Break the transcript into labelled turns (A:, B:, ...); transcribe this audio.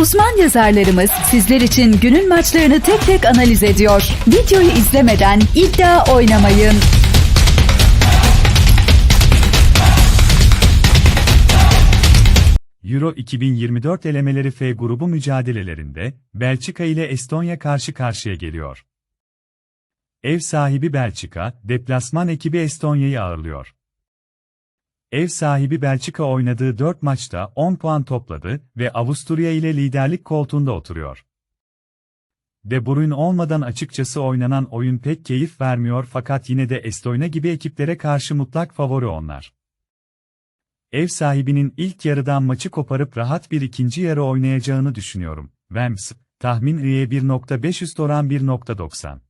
A: Uzman yazarlarımız sizler için günün maçlarını tek tek analiz ediyor. Videoyu izlemeden iddia oynamayın.
B: Euro 2024 elemeleri F grubu mücadelelerinde Belçika ile Estonya karşı karşıya geliyor. Ev sahibi Belçika, deplasman ekibi Estonya'yı ağırlıyor. Ev sahibi Belçika oynadığı 4 maçta 10 puan topladı ve Avusturya ile liderlik koltuğunda oturuyor. De Bruyne olmadan açıkçası oynanan oyun pek keyif vermiyor fakat yine de Estonya gibi ekiplere karşı mutlak favori onlar. Ev sahibinin ilk yarıdan maçı koparıp rahat bir ikinci yarı oynayacağını düşünüyorum. Vems, tahmin Riye 1.5 üst oran 1.90.